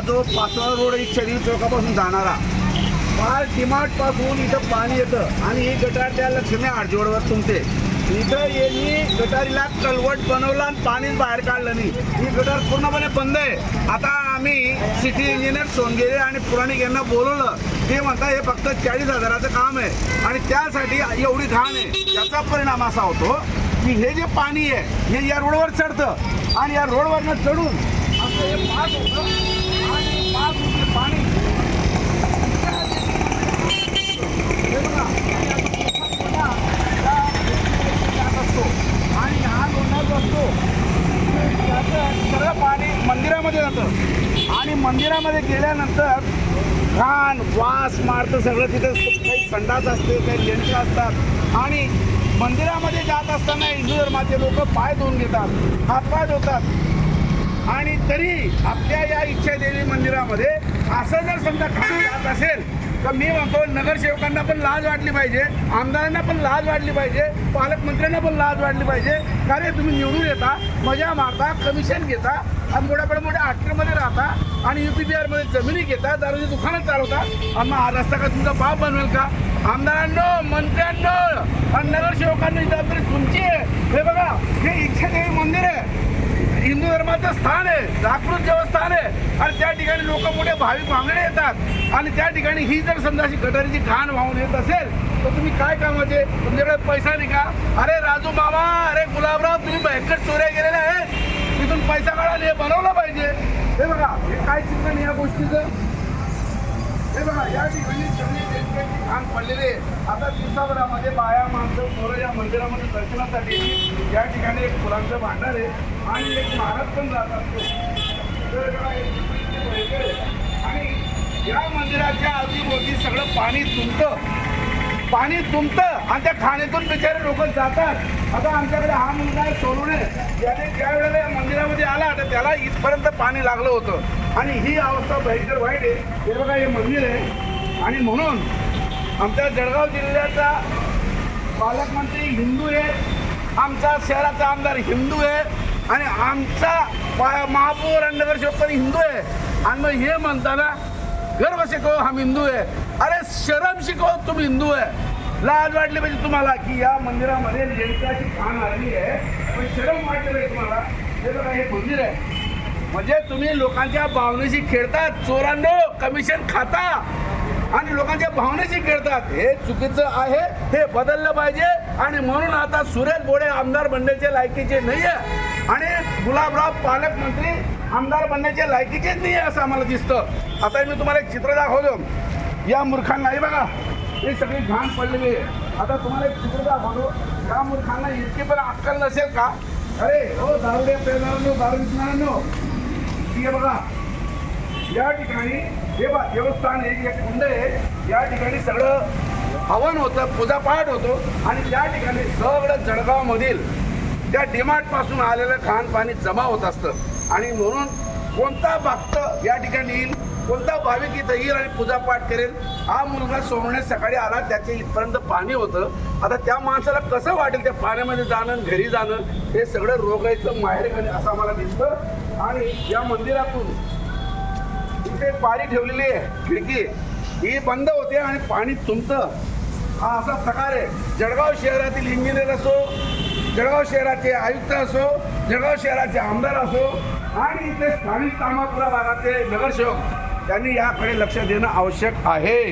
हा जो पाचवा रोड शरीर चौकापासून जाणारा. फार डिमार्टपासून इथं पाणी येतं आणि ही गटार त्या लक्ष्मी आडजोडवर तुमते इथं यांनी गटारीला कलवट बनवला आणि पाणीच बाहेर काढलं नाही. ही गटार पूर्णपणे बंद आहे. आता आम्ही सिटी इंजिनियर सोनगिरे आणि पुराणिक यांना बोलवलं. ते म्हणतात हे फक्त चाळीस हजाराचं काम आहे. आणि त्यासाठी एवढी घाण आहे. याचा परिणाम असा होतो की हे जे पाणी आहे हे या रोडवर चढतं. आणि या रोडवरनं चढून असं हे पास होतं आणि पास होते पाणी हे बघा, या जात असतो आणि हा लोंढा जो असतो त्याचं सगळं पाणी मंदिरामध्ये जातं. आणि मंदिरामध्ये गेल्यानंतर घाण वास मारतं सगळं तिथे काही संडास असते काही लेंटर असतात. आणि मंदिरामध्ये जात असताना हिंदू धर्माचे लोक पाय धुवून घेतात हातपाय धुतात आणि तरी आपल्या या इच्छादेवी मंदिरामध्ये असं जर समजा खाली जात असेल तर मी म्हणतो नगरसेवकांना पण लाज वाटली पाहिजे आमदारांना पण लाज वाटली पाहिजे पालकमंत्र्यांना पण लाज वाटली पाहिजे. कारण तुम्ही निवडून येता मजा मारता कमिशन घेता आणि मोठ्यापडे मोठ्या हॉटेलमध्ये राहता आणि यू पी बी आरमध्ये जमिनी घेता दारूची दुकानं चालवता आणि मग हा रस्ता का तुमचा बाप बनवेल का? आमदारांनो मंत्र्यांनो आणि नगरसेवकांनी जबाबदारी तुमची आहे. हे बघा हे इच्छा हिंदू धर्माचं स्थान आहे जागृत देवस्थान आहे. आणि त्या ठिकाणी लोक मोठे भाविक मागणे येतात. आणि त्या ठिकाणी ही जर समजा अशी गटारीची घाण वाहून येत असेल तर तुम्ही काय कामाचे? तुमच्याकडे पैसा नाही का? अरे राजू मामा अरे गुलाबराव तुम्ही भयंकर चोऱ्या गेलेल्या आहेत. तिथून पैसा काढा हे बनवलं पाहिजे. हे बघा हे काय चिंतन या गोष्टीचं? हे बघा या ठिकाणी सगळी आता दिवसाभरामध्ये बाया माणसं पोरं या मंदिरामध्ये दर्शनासाठी या ठिकाणी एक फुलांचं भांडार आहे आणि एक महाराज पण जात असतो. आणि या मंदिराच्या आजूबाजू सगळं पाणी तुमतं पाणी तुंबतं आणि त्या खाणीतून बिचारे लोक जातात. आता आमच्याकडे हा मुलगा आहे सोनवणे याने ज्या वेळेला या मंदिरामध्ये आला तर त्याला इथपर्यंत पाणी लागलं होतं. आणि ही अवस्था भयंकर वाईट आहे. हे बघा हे मंदिर आहे. आणि म्हणून आमच्या जळगाव जिल्ह्याचा पालकमंत्री हिंदू आहे आमचा शहराचा आमदार हिंदू आहे आणि आमचा महापौर आणि नगरसेवक पण हिंदू आहे. आणि मग हे म्हणताना गर्व शिकव हम हिंदू आहे. अरे शरम शिकव तुम्ही हिंदू आहे. लाज वाटली पाहिजे तुम्हाला की या मंदिरामध्ये जनताची खाण आली आहे. पण शरम वाटली पाहिजे तुम्हाला. हे बघा हे मंदिर आहे. म्हणजे तुम्ही लोकांच्या भावनेशी खेळता चोरांनो कमिशन खाता. आणि लोकांच्या भावनेशी खेळतात हे चुकीचं आहे हे बदललं पाहिजे. आणि म्हणून आता सुरेश बोडे आमदार बनण्याचे लायकीचे नाही आहे आणि गुलाबराव पालकमंत्री आमदार बनण्याच्या लायकीचेच नाही आहे असं आम्हाला दिसतं. आता मी तुम्हाला एक चित्र दाखवतो. या मूर्खांना हे बघा हे सगळी घाण पडलेली आहे. आता तुम्हाला एक चित्र दाखवतो. या मूर्खांना इतकी पण अक्कल नसेल का? अरे हो दारुडे पेरणाऱ्यांनो दारू विकणार हे बघा या ठिकाणी हे बा देवस्थान हे एक कुंड आहे. या ठिकाणी सगळं हवन होतं पूजापाठ होतो आणि त्या ठिकाणी सगळं जळगावमधील त्या डिमार्टपासून आलेलं खानपाणी जमा होत असतं. आणि म्हणून कोणता भक्त या ठिकाणी येईल कोणता भाविक इथं येईल आणि पूजापाठ करेल हा मुलगा सोमणे सकाळी आला त्याचे इथपर्यंत पाणी होतं. आता त्या माणसाला कसं वाटेल त्या पाण्यामध्ये जाणं घरी जाणं हे सगळं रोगायचं माहेर असं आम्हाला दिसतं. आणि या मंदिरातून इथे ठेवलेली आहे खिडकी. ही बंद होते आणि पाणी तुमचं हा असा प्रकार आहे. जळगाव शहरातील इंजिनियर असो जळगाव शहराचे आयुक्त असो जळगाव शहराचे आमदार असो आणि इथे स्थानिक कामापुरा भागातले नगरसेवक त्यांनी याकडे लक्ष देणं आवश्यक आहे.